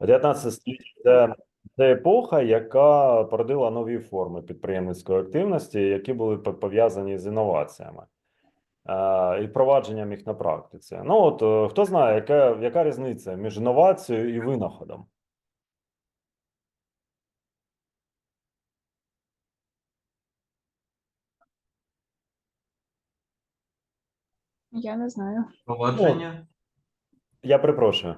19 століття це, це епоха, яка породила нові форми підприємницької активності, які були пов'язані з інноваціями е, і впровадженням їх на практиці. Ну от е, хто знає, яка, яка різниця між інновацією і винаходом? Я не знаю. Впровадження, Я перепрошую.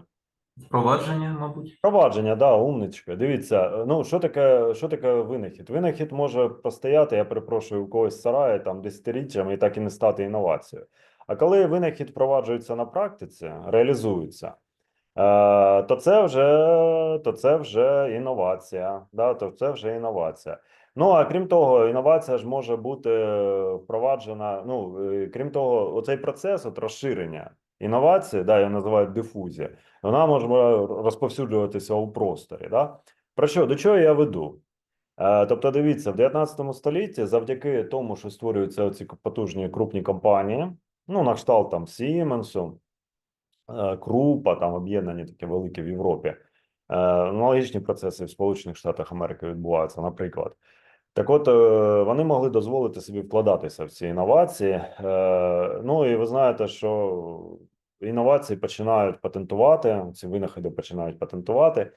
Впровадження, мабуть. Впровадження, да, умничка. Дивіться, е, ну що таке, що таке винахід? Винахід може постояти, я перепрошую, у когось в сараї там десятиріччями і так і не стати інновацією. А коли винахід впроваджується на практиці, реалізується, е, то це вже, то це вже інновація. Да, то це вже інновація. Ну а крім того, інновація ж може бути впроваджена. Ну е, крім того, оцей процес от розширення інновації, да, я називаю дифузія вона може розповсюджуватися у просторі. Да? Про що? До чого я веду? Е, Тобто, дивіться, в 19 столітті, завдяки тому, що створюються ці потужні крупні компанії, ну, на кшталт там Сіменсу, Крупа, там об'єднані такі великі в Європі. Е, Аналогічні процеси в Сполучених Штатах Америки відбуваються, наприклад. Так от, е, вони могли дозволити собі вкладатися в ці інновації. Ну і ви знаєте, що інновації починають патентувати, ці винаходи починають патентувати.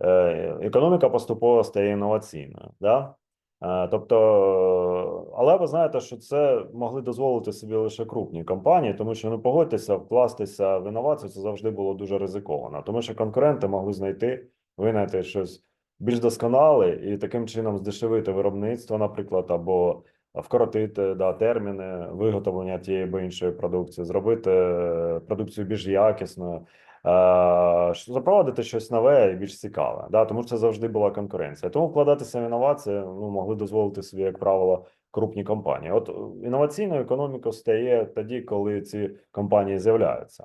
Е, Економіка поступово стає інноваційною. Да? Е, Тобто, але ви знаєте, що це могли дозволити собі лише крупні компанії, тому що ну погодьтеся, вкластися в інновацію це завжди було дуже ризиковано, тому що конкуренти могли знайти, винайти щось більш досконале і таким чином здешевити виробництво, наприклад, або вкоротити да, терміни виготовлення тієї або іншої продукції, зробити е, продукцію більш якісною, е, запровадити щось нове і більш цікаве. Да, тому що це завжди була конкуренція. Тому вкладатися в інновації ну, могли дозволити собі, як правило, крупні компанії. От е, інноваційною економікою стає тоді, коли ці компанії з'являються.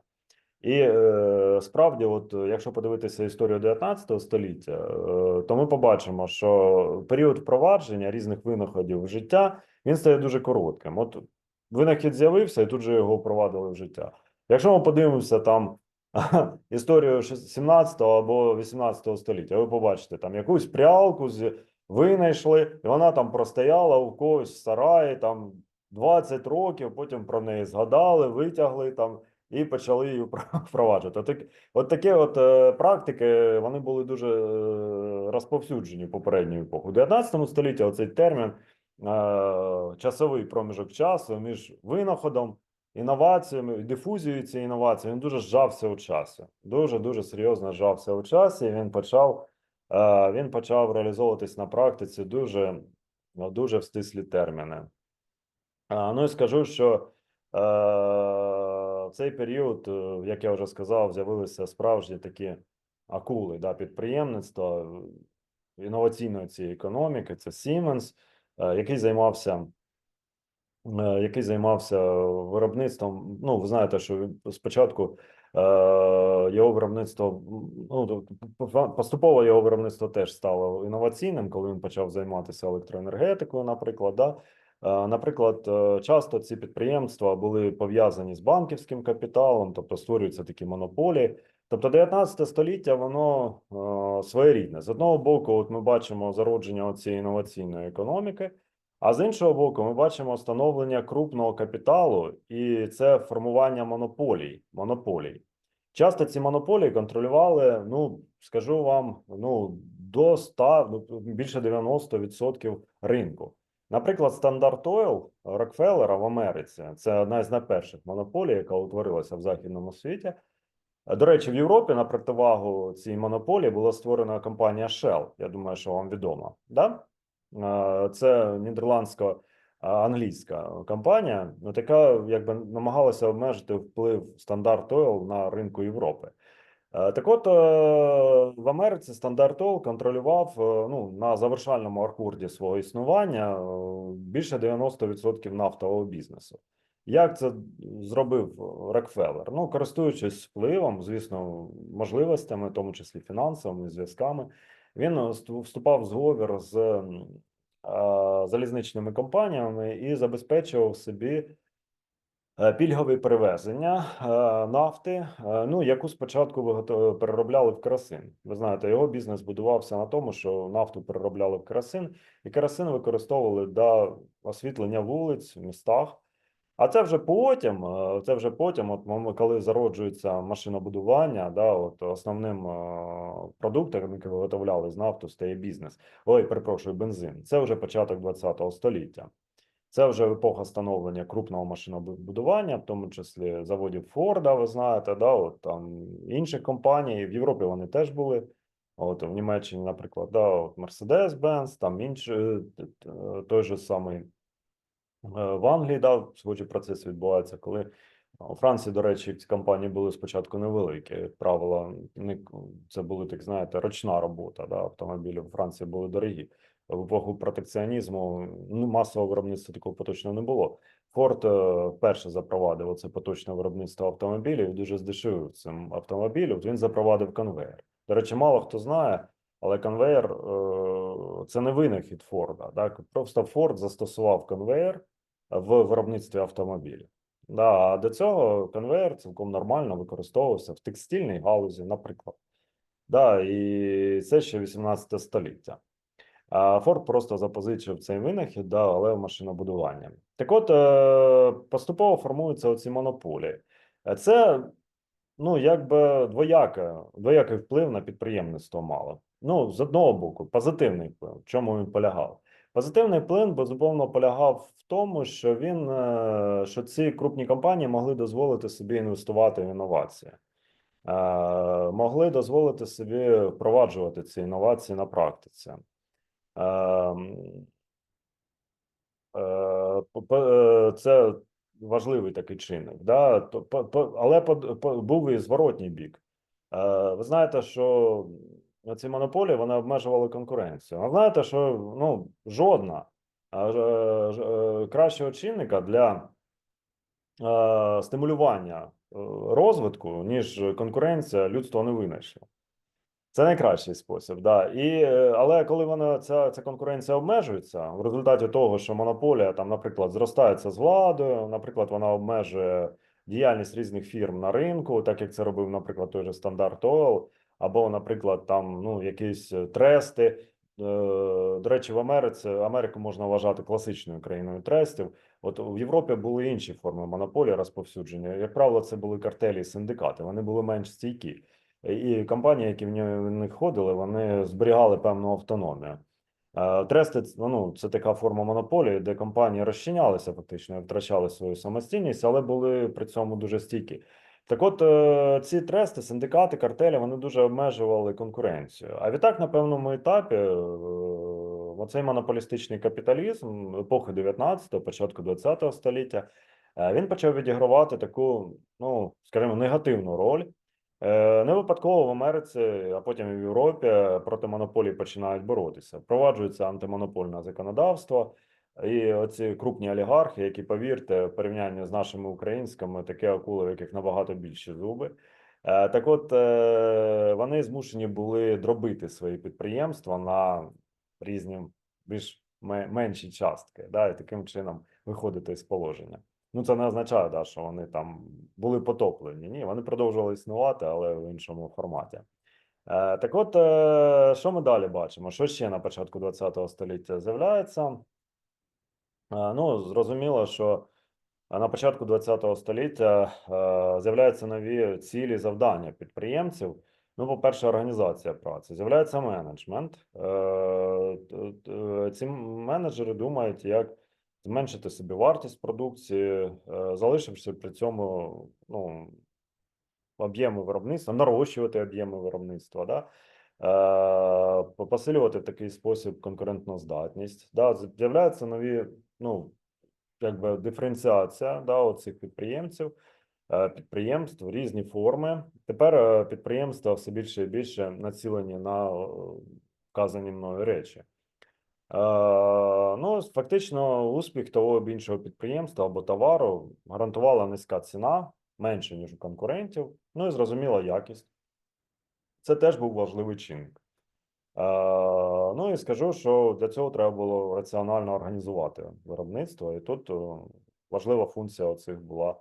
І е, справді, от якщо подивитися історію 19 століття, е, то ми побачимо, що період впровадження різних винаходів життя він стає дуже коротким. От винахід з'явився, і тут же його впровадили в життя. Якщо ми подивимося там історію 17 або 18 століття, ви побачите там якусь прялку з винайшли, і вона там простояла у когось в сараї там 20 років, потім про неї згадали, витягли там і почали її впро- впроваджувати. От, от такі от е, практики вони були дуже е, розповсюджені в попередню епоху. У 19 столітті оцей термін часовий проміжок часу між винаходом, інноваціями, дифузією цієї інновації, він дуже зжався у часі. Дуже дуже серйозно зжався у часі. і Він почав, е, він почав реалізовуватись на практиці дуже, ну, дуже в стислі терміни. Ну і скажу, що е, в цей період, е, як я вже сказав, з'явилися справжні такі акули да, підприємництва, е, інноваційної цієї економіки. Це Siemens, е, який займався, е, який займався виробництвом. Ну, ви знаєте, що спочатку е, його виробництво, ну, по- поступово його виробництво теж стало інноваційним, коли він почав займатися електроенергетикою, наприклад. Да? Е, Наприклад, е, часто ці підприємства були пов'язані з банківським капіталом, тобто створюються такі монополії. Тобто 19 століття воно е, своєрідне. З одного боку, от ми бачимо зародження цієї інноваційної економіки, а з іншого боку, ми бачимо становлення крупного капіталу, і це формування монополій. монополій. Часто ці монополії контролювали, ну скажу вам, ну до 100, ну, більше 90% ринку. Наприклад, Standard Oil Рокфеллера в Америці це одна з найперших монополій, яка утворилася в західному світі. Е, До речі, в Європі на противагу цій монополії була створена компанія Shell. Я думаю, що вам відомо. Да? Е, Це нідерландсько англійська компанія, яка якби намагалася обмежити вплив Standard Oil на ринку Європи. Е, Так от, е, в Америці Standard Oil контролював е, ну, на завершальному аркурді свого існування е, більше 90% нафтового бізнесу. Як це зробив Рокфеллер? Ну, користуючись впливом, звісно, можливостями, в тому числі фінансовими зв'язками, він е, вступав в зговір з е, залізничними компаніями і забезпечував собі Е, Пільгові перевезення е, нафти, е, ну яку спочатку переробляли в керосин. Ви знаєте, його бізнес будувався на тому, що нафту переробляли в керосин, і керосин використовували для освітлення вулиць в містах. А це вже потім, е, це вже потім, от коли зароджується машинобудування, да, от основним е, продуктом, який виготовляли з нафту, стає бізнес. Ой, перепрошую, бензин. Це вже початок ХХ століття. Це вже епоха становлення крупного машинобудування, в тому числі заводів Форда, ви знаєте, да, от там інших компаній. В Європі вони теж були. От в Німеччині, наприклад, да, от Mercedes-Benz, там інші, е, той же самий в Англії, да, схожий процес відбувається, коли у Франції, до речі, ці компанії були спочатку невеликі. Як правило, це були, так знаєте, ручна робота. Да, автомобілі у Франції були дорогі. В епоху протекціонізму ну, масового виробництва такого поточного не було. Форд е, перше запровадив це поточне виробництво автомобілів, і дуже здешевив цим автомобілів. Він запровадив конвейер. До речі, мало хто знає, але конвейер е, це не винахід Форда. Так? Просто Форд застосував конвейер в виробництві автомобілів. Да, а до цього конвейер цілком нормально використовувався в текстильній галузі, наприклад. Да, і це ще 18 століття. А Форд просто запозичив цей винахід, да, але в машинобудуванні. Так от, е, поступово формуються оці монополії. Це, ну, якби двояке, двоякий вплив на підприємництво мало. Ну, з одного боку, позитивний вплив. В чому він полягав? Позитивний вплив, безумовно, полягав в тому, що він, е, що ці крупні компанії могли дозволити собі інвестувати в інновації. Е, Могли дозволити собі впроваджувати ці інновації на практиці. Е, Це важливий такий чинник, да? але був і зворотній бік. Ви знаєте, що ці монополії вони обмежували конкуренцію. А знаєте, що ну, жодна ж- е, кращого чинника для е, стимулювання е, розвитку, ніж конкуренція, людство не винайшло. Це найкращий спосіб, да. І, е, але коли вона ця, ця конкуренція обмежується в результаті того, що монополія там, наприклад, зростається з владою, наприклад, вона обмежує діяльність різних фірм на ринку, так як це робив, наприклад, той же Стандарт Ойл, або, наприклад, там ну якісь е, трести. Е, До речі, в Америці Америку можна вважати класичною країною трестів. От в Європі були інші форми монополії розповсюдження. Як правило, це були картелі і синдикати. Вони були менш стійкі. І компанії, які в них ходили, вони зберігали певну автономію. Е, Трести ну, це така форма монополії, де компанії розчинялися фактично, втрачали свою самостійність, але були при цьому дуже стійкі. Так от, е, ці трести, синдикати, картелі, вони дуже обмежували конкуренцію. А відтак, на певному етапі, е, оцей монополістичний капіталізм епохи 19-го, початку 20-го століття, е, він почав відігравати таку, ну, скажімо, негативну роль. Не випадково в Америці, а потім і в Європі проти монополій починають боротися. Впроваджується антимонопольне законодавство, і оці крупні олігархи, які, повірте, в порівнянні з нашими українськими, такі акули, в яких набагато більші зуби. Е, Так от е, вони змушені були дробити свої підприємства на різні більш менші частки, да, і таким чином виходити з положення. Ну, це не означає, да, що вони там були потоплені. Ні, вони продовжували існувати, але в іншому форматі. Е, так от, що ми далі бачимо? Що ще на початку ХХ століття з'являється? Е, ну, зрозуміло, що на початку ХХ століття е, з'являються нові цілі завдання підприємців. Ну, по-перше, організація праці, з'являється менеджмент. Е, Ці менеджери думають, як зменшити собі вартість продукції, е, залишивши при цьому ну, об'єми виробництва, нарощувати об'єми виробництва, да? е, посилювати в такий спосіб конкурентну здатність. Да? З'являються нові, ну, якби диференціація да, оцих підприємців, е, підприємств, різні форми. Тепер е, підприємства все більше і більше націлені на вказані мною речі. Е, Ну, фактично, успіх того або іншого підприємства або товару гарантувала низька ціна, менше, ніж у конкурентів, ну і зрозуміла якість. Це теж був важливий чинник. Е, Ну і скажу, що для цього треба було раціонально організувати виробництво, і тут е, важлива функція оцих була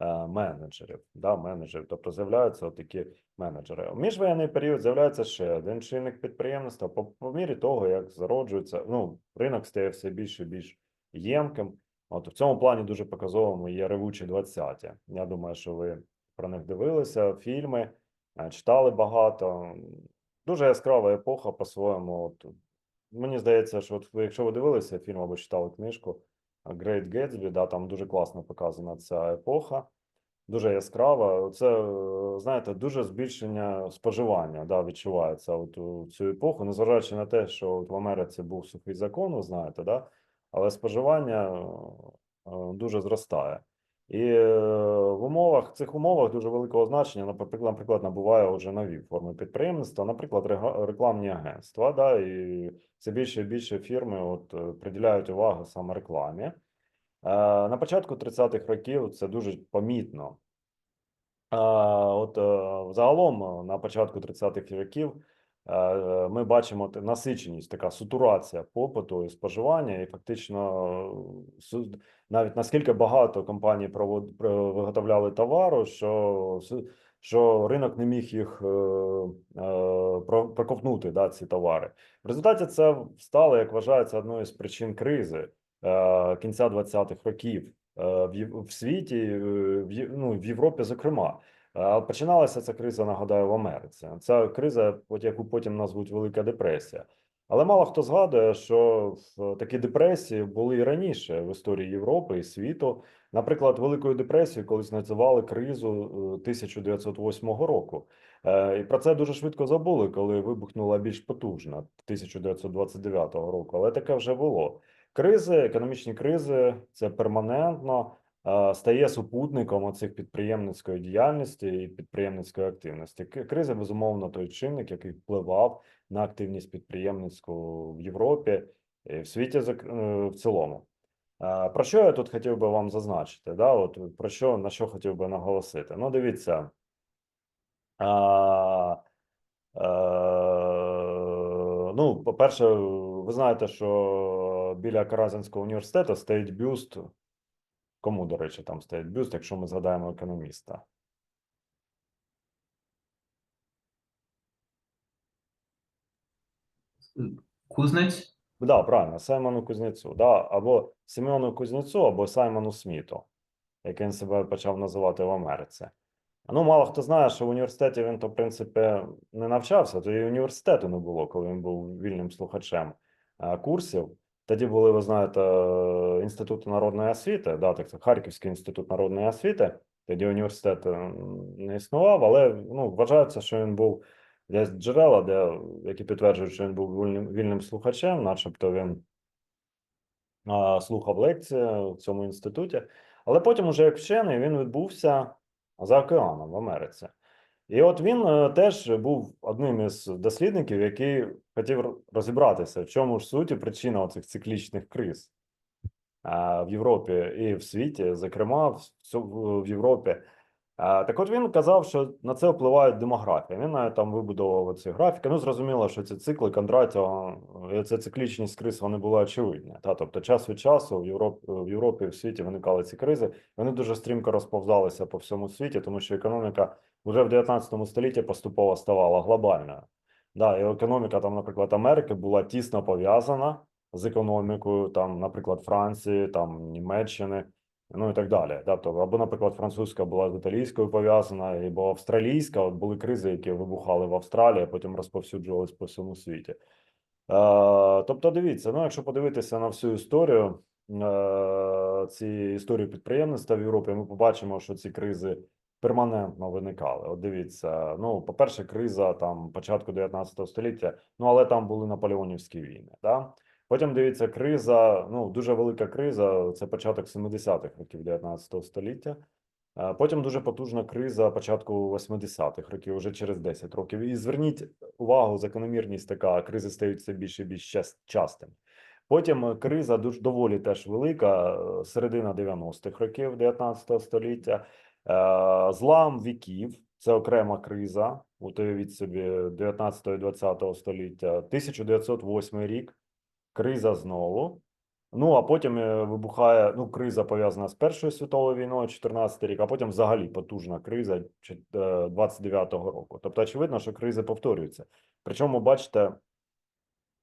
е, менеджерів. Да, менеджерів. Тобто з'являються такі менеджери. У міжвоєнний період з'являється ще один чинник підприємництва. По, по мірі того, як зароджується, ну, ринок стає все більше і більш ємким. От в цьому плані дуже показовими є ревучі 20-ті. Я думаю, що ви про них дивилися, фільми, читали багато. Дуже яскрава епоха по-своєму. Мені здається, що от якщо ви дивилися фільм або читали книжку Great Gatsby, да, там дуже класно показана ця епоха. Дуже яскрава. Це, е, знаєте, дуже збільшення споживання да, відчувається от у цю епоху, незважаючи на те, що от в Америці був сухий закон, ви знаєте, да, але споживання е, е, дуже зростає. І е, в умовах цих умовах дуже великого значення, наприклад, набуває вже нові форми підприємництва, наприклад, рекламні агентства. Да, і все більше і більше фірми от, е, приділяють увагу саме рекламі. Е, На початку 30-х років це дуже помітно. От загалом на початку 30-х років ми бачимо насиченість, така сатурація попиту і споживання, і фактично е, навіть наскільки багато компаній виготовляли товару, що, що ринок не міг їх е, е, проковтнути, да, ці товари. В результаті це стало, як вважається, одною з причин кризи е, кінця 20-х років е, в, в світі, е, в, ну, в Європі, зокрема. Починалася ця криза, нагадаю, в Америці. Ця криза, от яку потім назвуть Велика депресія. Але мало хто згадує, що такі депресії були і раніше в історії Європи і світу. Наприклад, Великою депресією колись називали кризу е, 1908 року. Е, І про це дуже швидко забули, коли вибухнула більш потужна 1929 року. Але таке вже було. Кризи, економічні кризи це перманентно е, стає супутником оцих підприємницької діяльності і підприємницької активності. Криза, безумовно, той чинник, який впливав на активність підприємницьку в Європі і в світі е, в цілому. Е, Про що я тут хотів би вам зазначити? Да? От про що на що хотів би наголосити? Ну, дивіться. А, е, ну, по-перше, ви знаєте, що біля Каразинського університету стоїть бюст. Кому, до речі, там стоїть бюст, якщо ми згадаємо економіста? Кузнець. Да, правильно, Саймону Кузнєцу, да, або Семену Кузнєцу, або Саймону Сміту, як він себе почав називати в Америці. Ну, мало хто знає, що в університеті він, то, в принципі, не навчався, то і університету не було, коли він був вільним слухачем е, курсів. Тоді були, ви знаєте, інститути народної освіти, да, так Харківський інститут народної освіти. Тоді університет е, не існував, але ну, вважається, що він був десь джерела, де, які підтверджують, що він був вільним, вільним слухачем, начебто він а, слухав лекції в цьому інституті. Але потім, уже як вчений, він відбувся за океаном в Америці. І от він е, теж був одним із дослідників, який хотів розібратися, в чому ж суті причина оцих циклічних криз в Європі і в світі, зокрема в, Європі. Так от він казав, що на це впливає демографія. Він навіть там вибудовував ці графіки. Ну, зрозуміло, що ці цикли Кондратєва, і ця циклічність криз, вони були очевидні. Та? Тобто час від часу в Європі, в Європі в світі виникали ці кризи. Вони дуже стрімко розповзалися по всьому світі, тому що економіка вже в 19 столітті поступово ставала глобальною. Да, і економіка, там, наприклад, Америки була тісно пов'язана з економікою, там, наприклад, Франції, там, Німеччини, ну і так далі. Тобто, або, наприклад, французька була з італійською пов'язана, або австралійська. От були кризи, які вибухали в Австралії, а потім розповсюджувались по всьому світі. Е, тобто, дивіться, ну, якщо подивитися на всю історію, е, ці історії підприємництва в Європі, ми побачимо, що ці кризи перманентно виникали. От дивіться, ну, по-перше, криза там початку 19 століття, ну але там були наполеонівські війни. Да? Потім дивіться, криза, ну дуже велика криза. Це початок 70-х років 19 століття. Е, Потім дуже потужна криза початку 80-х років, вже через 10 років. І зверніть увагу, закономірність така, кризи стають все більше і більш час- частими. Потім е, криза дуже доволі теж велика, е, середина 90-х років 19 століття. Е, Злам віків це окрема криза. Уявіть собі 19-20 століття. 1908 рік. Криза знову. Ну, а потім е, вибухає ну, криза пов'язана з Першою світовою війною, 14 рік, а потім взагалі потужна криза е, 29-го року. Тобто, очевидно, що кризи повторюються. Причому, бачите,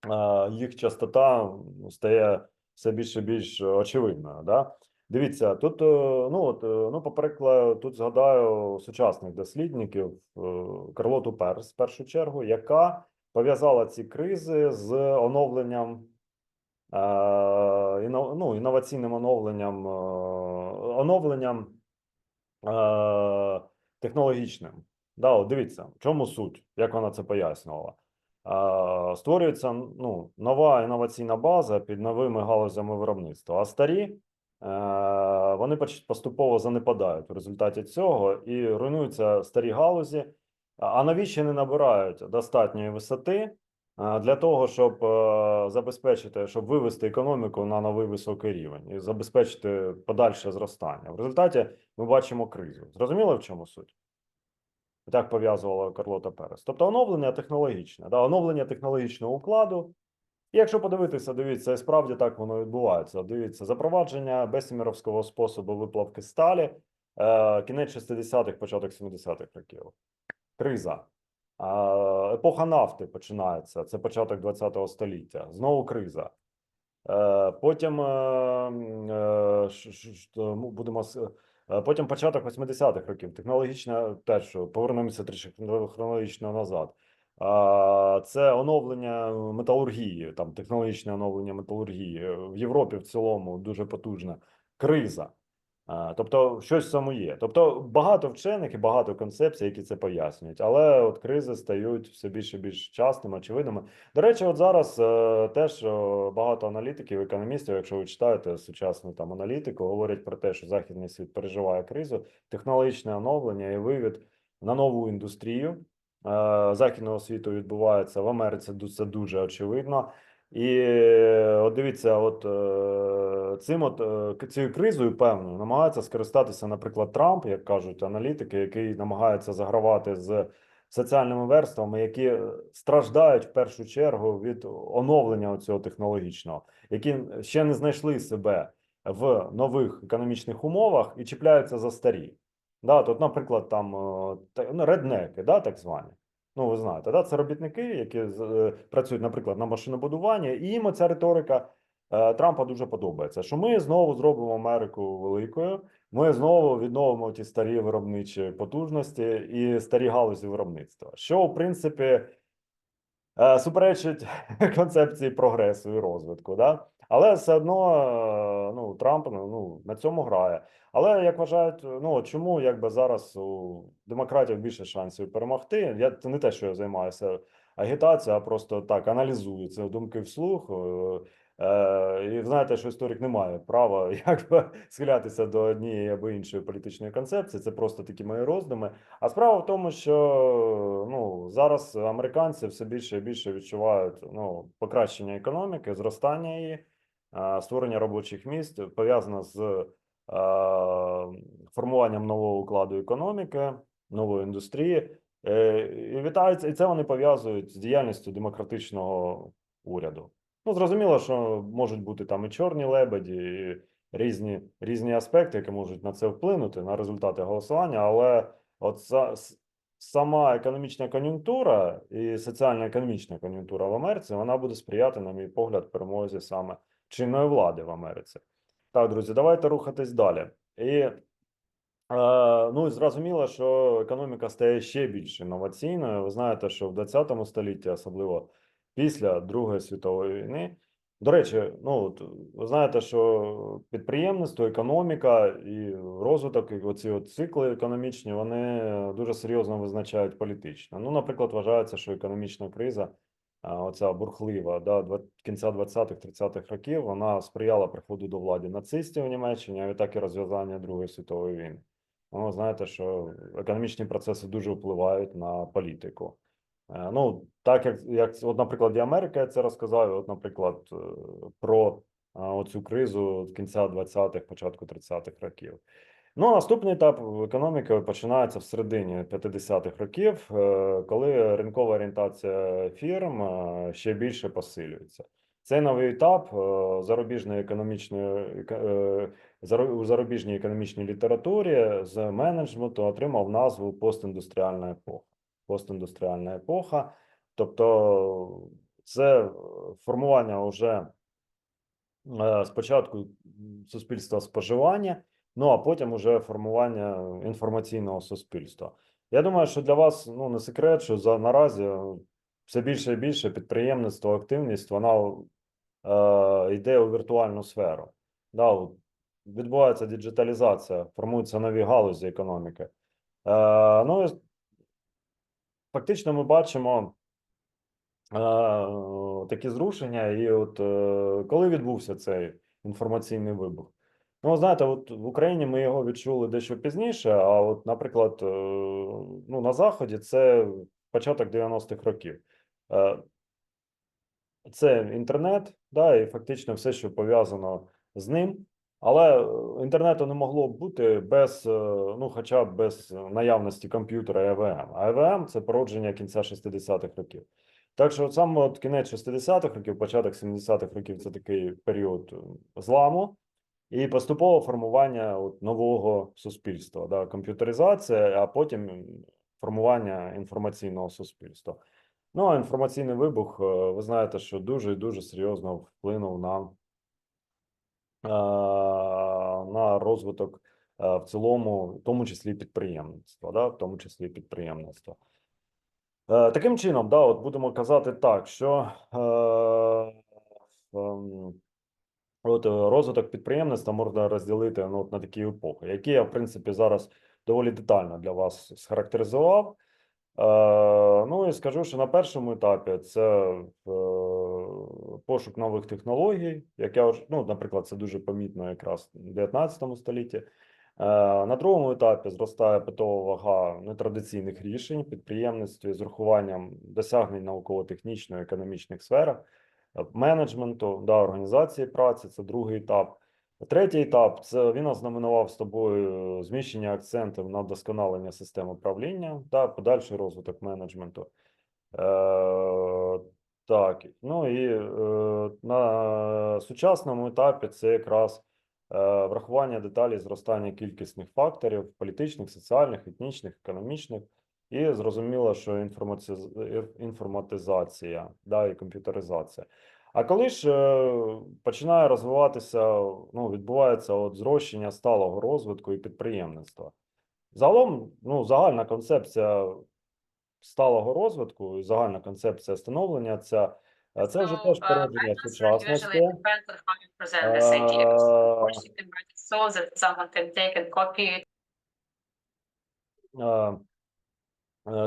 е, їх частота ну, стає все більше і більш очевидною. Да? Дивіться, тут, е, ну, от, е, ну, поприклад, тут згадаю сучасних дослідників е, Карлоту Перс, в першу чергу, яка пов'язала ці кризи з оновленням ну, інноваційним оновленням, оновленням технологічним. Да, от дивіться, в чому суть, як вона це пояснювала. Створюється ну, нова інноваційна база під новими галузями виробництва, а старі вони поступово занепадають в результаті цього і руйнуються старі галузі, а нові ще не набирають достатньої висоти для того, щоб е, забезпечити, щоб вивести економіку на новий високий рівень і забезпечити подальше зростання. В результаті ми бачимо кризу. Зрозуміло, в чому суть? Так пов'язувала Карлота Перес. Тобто оновлення технологічне, да, оновлення технологічного укладу. І якщо подивитися, дивіться, і справді так воно відбувається. Дивіться, запровадження Бесімеровського способу виплавки сталі, е, кінець 60-х, початок 70-х років. Криза. Епоха нафти починається. Це початок 20-го століття. Знову криза. Е, Потім е, е, будемо потім початок 80-х років. Технологічна теж повернемося трішки хронологічно назад. Це оновлення металургії, там технологічне оновлення металургії в Європі в цілому дуже потужна криза. Тобто, щось цьому є. Тобто, багато вчених і багато концепцій, які це пояснюють, але от кризи стають все більше більш частими, очевидними. До речі, от зараз е, теж е, багато аналітиків, економістів, якщо ви читаєте сучасну там аналітику, говорять про те, що західний світ переживає кризу, технологічне оновлення і вивід на нову індустрію е, західного світу відбувається в Америці. Це дуже очевидно. І е, от дивіться, от е, цим от е, цією кризою певною намагається скористатися, наприклад, Трамп, як кажуть аналітики, який намагається загравати з соціальними верствами, які е, страждають в першу чергу від оновлення цього технологічного, які ще не знайшли себе в нових економічних умовах і чіпляються за старі. Да, тут, наприклад, там е, ну, реднеки, да, так звані. Ну, ви знаєте, да, це робітники, які е, працюють, наприклад, на машинобудуванні, і їм ця риторика е, Трампа дуже подобається. Що ми знову зробимо Америку великою, ми знову відновимо ті старі виробничі потужності і старі галузі виробництва, що в принципі суперечить концепції прогресу і розвитку. Да? Але все одно е, ну, Трамп ну, ну, на цьому грає. Але як вважають, ну чому якби зараз у демократів більше шансів перемогти? Я це не те, що я займаюся агітацією, а просто так аналізую це думки вслух. е, Е, і знаєте, що історик не має права якби схилятися до однієї або іншої політичної концепції. Це просто такі мої роздуми. А справа в тому, що ну зараз американці все більше і більше відчувають ну покращення економіки, зростання її, е, створення робочих місць пов'язане з е, формуванням нового укладу економіки, нової індустрії. Е, І вітаються, і це вони пов'язують з діяльністю демократичного уряду. Ну, зрозуміло, що можуть бути там і чорні лебеді, і різні, різні аспекти, які можуть на це вплинути, на результати голосування, але от са- сама економічна кон'юнктура і соціально-економічна кон'юнктура в Америці, вона буде сприяти, на мій погляд, перемозі саме чинної влади в Америці. Так, друзі, давайте рухатись далі. І е, ну зрозуміло, що економіка стає ще більш інноваційною. Ви знаєте, що в 20 столітті, особливо після Другої світової війни. До речі, ну ви знаєте, що підприємництво, економіка і розвиток, і оці от цикли економічні, вони дуже серйозно визначають політично. Ну, наприклад, вважається, що економічна криза, оця бурхлива, да, кінця 20-30-х років, вона сприяла приходу до влади нацистів у Німеччині, а відтак і розв'язання Другої світової війни. Ну, знаєте, що економічні процеси дуже впливають на політику. Е, Ну, так як, як от, наприклад, і Америка я це розказав, от, наприклад, е, про е, оцю кризу кінця 20-х, початку 30-х років. Ну, наступний етап економіки починається в середині 50-х років, е, коли ринкова орієнтація фірм е, ще більше посилюється. Цей новий етап е, зарубіжної економічної еко- у зарубіжній економічній літературі з менеджменту отримав назву постіндустріальна епоха. Постіндустріальна епоха, тобто це формування вже спочатку суспільства споживання, ну а потім уже формування інформаційного суспільства. Я думаю, що для вас ну не секрет, що за наразі е, все більше і більше підприємництво, активність вона е, йде у віртуальну сферу. Да, відбувається діджиталізація, формуються нові галузі економіки. Е, ну, фактично, ми бачимо е, такі зрушення, і от е, коли відбувся цей інформаційний вибух? Ну, знаєте, от в Україні ми його відчули дещо пізніше, а от, наприклад, е, ну, на Заході це початок 90-х років. Е, Це інтернет, да, і фактично все, що пов'язано з ним. Але е, інтернету не могло бути без, ну, хоча б без наявності комп'ютера і ЕВМ. А ЕВМ це породження кінця 60-х років. Так що от саме от кінець 60-х років, початок 70-х років це такий період зламу і поступове формування от нового суспільства, да, комп'ютеризація, а потім формування інформаційного суспільства. Ну, а інформаційний вибух, е, ви знаєте, що дуже і дуже серйозно вплинув на, е, на розвиток е, в цілому, в тому числі підприємництва, да, в тому числі підприємництва. Таким чином, да, от будемо казати так, що е, ем, от е, розвиток підприємництва можна розділити ну, на такі епохи, які я, в принципі, зараз доволі детально для вас схарактеризував. Е, ну і скажу, що на першому етапі це е, пошук нових технологій, як я ну, наприклад, це дуже помітно якраз в 19 столітті. Е, На другому етапі зростає питова вага нетрадиційних рішень підприємництві з урахуванням досягнень науково-технічної економічних сферах, менеджменту, да, організації праці. Це другий етап. Третій етап це він ознаменував з тобою зміщення акцентів на вдосконалення систем управління та подальший розвиток менеджменту. Е, так, ну і е, на сучасному етапі це якраз е, врахування деталей зростання кількісних факторів політичних, соціальних, етнічних, економічних, і зрозуміло, що інформатизація да, і комп'ютеризація. А коли ж е, починає розвиватися, ну, відбувається от зрощення сталого розвитку і підприємництва. Загалом, ну, загальна концепція сталого розвитку і загальна концепція становлення ця, е, це вже теж uh, породження сучасності. Uh,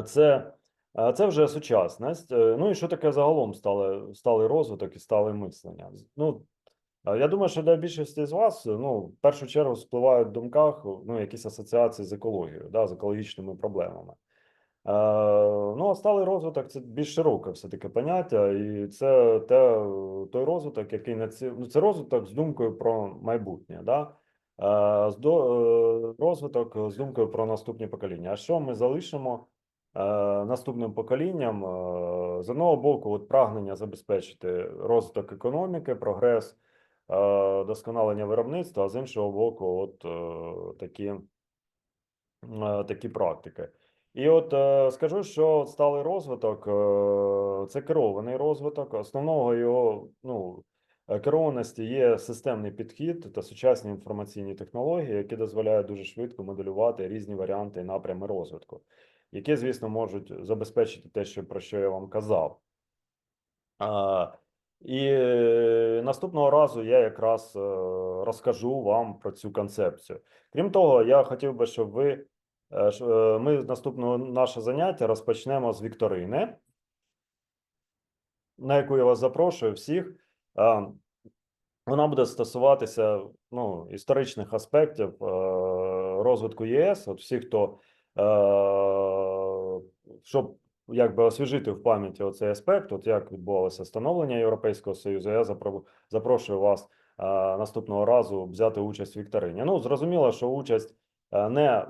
Це, е, це вже сучасність. Е, Ну і що таке загалом сталий, сталий розвиток і стале мислення? Ну, е, я думаю, що для більшості з вас, е, ну, в першу чергу спливають в думках ну, якісь асоціації з екологією, да, з екологічними проблемами. Е, Ну, а сталий розвиток це більш широке все-таки поняття, і це те, той розвиток, який на ці... ну, це розвиток з думкою про майбутнє, да? Е, з до... е, розвиток з думкою про наступні покоління. А що ми залишимо е, наступним поколінням? Е, З одного боку, от прагнення забезпечити розвиток економіки, прогрес, е, досконалення виробництва, а з іншого боку, от е, такі, е, такі практики. І от е, скажу, що сталий розвиток е, це керований розвиток. Основного його ну, е, керованості є системний підхід та сучасні інформаційні технології, які дозволяють дуже швидко моделювати різні варіанти і напрями розвитку, які, звісно, можуть забезпечити те, що про що я вам казав. А, і е, наступного разу я якраз е, розкажу вам про цю концепцію. Крім того, я хотів би, щоб ви Е, Ми наступного наше заняття розпочнемо з вікторини, на яку я вас запрошую всіх. Вона буде стосуватися ну, історичних аспектів розвитку ЄС. От всі, хто щоб якби освіжити в пам'яті оцей аспект, от як відбувалося становлення Європейського Союзу, я запро- запрошую вас наступного разу взяти участь в вікторині. Ну, зрозуміло, що участь е, не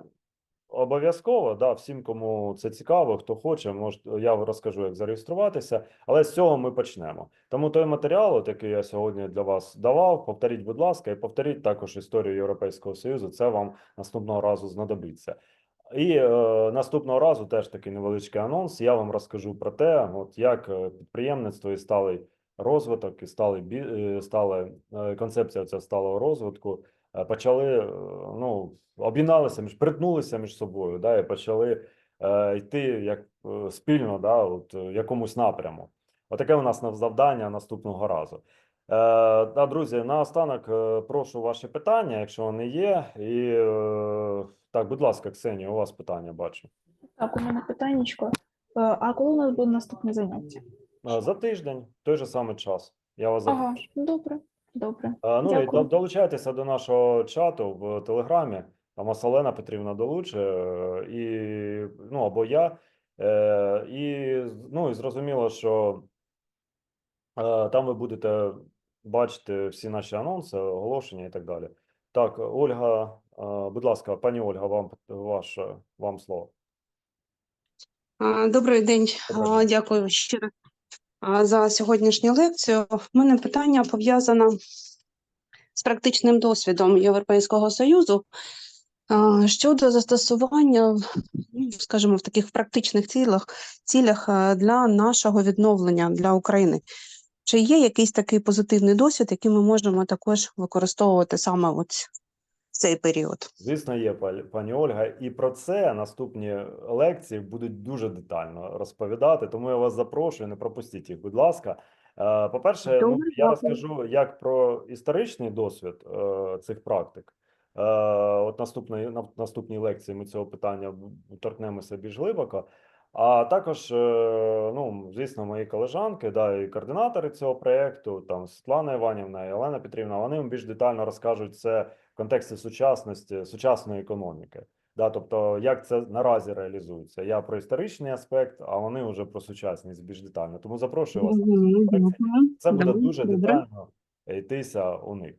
Обов'язково, да, всім, кому це цікаво, хто хоче, може, я розкажу, як зареєструватися, але з цього ми почнемо. Тому той матеріал, от, який я сьогодні для вас давав, повторіть, будь ласка, і повторіть також історію Європейського Союзу. Це вам наступного разу знадобиться. І е, наступного разу теж такий невеличкий анонс. Я вам розкажу про те, от як е, підприємництво і сталий розвиток, і сталий бі, е, е, концепція цього сталого розвитку почали ну, об'єдналися між притнулися між собою, да, і почали е, йти як спільно, да, от в якомусь напряму. Отаке у нас завдання наступного разу. Е, да, друзі, наостанок прошу ваші питання, якщо вони є. І е, так, будь ласка, Ксенія, у вас питання бачу. Так, у мене питаннячко. Е, А коли у нас буде наступне заняття? Е, За тиждень, той же самий час. Я вас Ага, добре, добре. Е, Ну і Дякую. до- долучайтеся до нашого чату в Телеграмі. Там вас Олена Петрівна долучить, і ну або я. І ну і зрозуміло, що там ви будете бачити всі наші анонси, оголошення і так далі. Так, Ольга, будь ласка, пані Ольга, вам ваше вам слово. Добрий день, Добрий дякую а, за сьогоднішню лекцію. У мене питання пов'язане з практичним досвідом Європейського Союзу щодо застосування, ну, скажімо, в таких практичних цілях, цілях для нашого відновлення для України. Чи є якийсь такий позитивний досвід, який ми можемо також використовувати саме от в цей період? Звісно, є пані- пані Ольга, і про це наступні лекції будуть дуже детально розповідати. Тому я вас запрошую, не пропустіть їх, будь ласка. Е, По-перше, ну, я розкажу як про історичний досвід е, цих практик. Е, От наступної на наступній лекції ми цього питання торкнемося більш глибоко. А також, е, ну, звісно, мої колежанки, да, і координатори цього проєкту, там Світлана Іванівна і Олена Петрівна, вони більш детально розкажуть це в контексті сучасності, сучасної економіки. Да, тобто, як це наразі реалізується. Я про історичний аспект, а вони вже про сучасність більш детально. Тому запрошую вас. Це буде дуже детально йтися у них.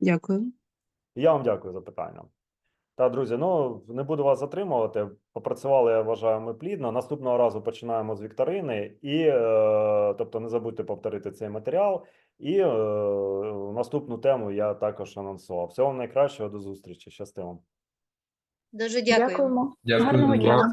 Дякую. Я вам дякую за питання. Та, друзі, ну не буду вас затримувати. Попрацювали, я вважаю, ми плідно. Наступного разу починаємо з вікторини, і е, тобто не забудьте повторити цей матеріал. І е, наступну тему я також анонсував. Всього вам найкращого, до зустрічі. Щастимо. Дуже дякую. Дякуємо. Дякую. Гарного дня.